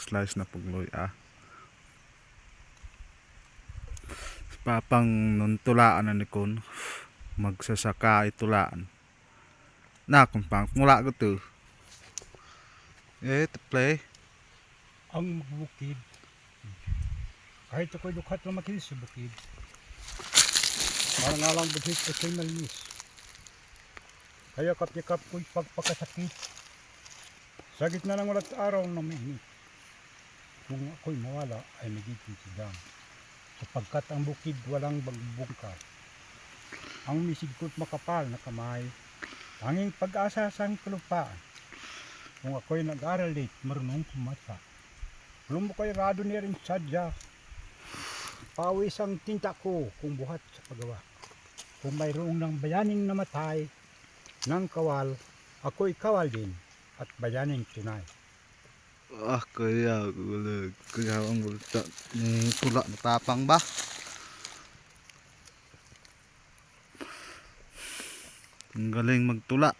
slice na pugloy ah. Papang nun tulaan na ni Kun. Magsasaka itulaan. Na kung pang mula ko to. Eh, to play. ang bukid. Kahit ako'y dukat na makinis sa bukid. Para nga lang bukid kasi malinis. Kaya kapyakap ko'y pagpakasakit. Sa gitna ng walat araw na may Kung ako'y mawala ay nagiging sidang. Sapagkat ang bukid walang bagbungka. Ang misid ko't makapal na kamay. Tanging pag-asa sa kalupaan. Kung ako'y nag-aral late, marunong. Alam mo kayo, rado niya rin sadya. Pawis ang tinta ko kung buhat sa paggawa. Kung mayroong ng bayaning namatay ng kawal, ako'y kawal din at bayaning tunay. Ah, kaya. Kaya ang gulta ni na tapang ba? Ang galing magtula.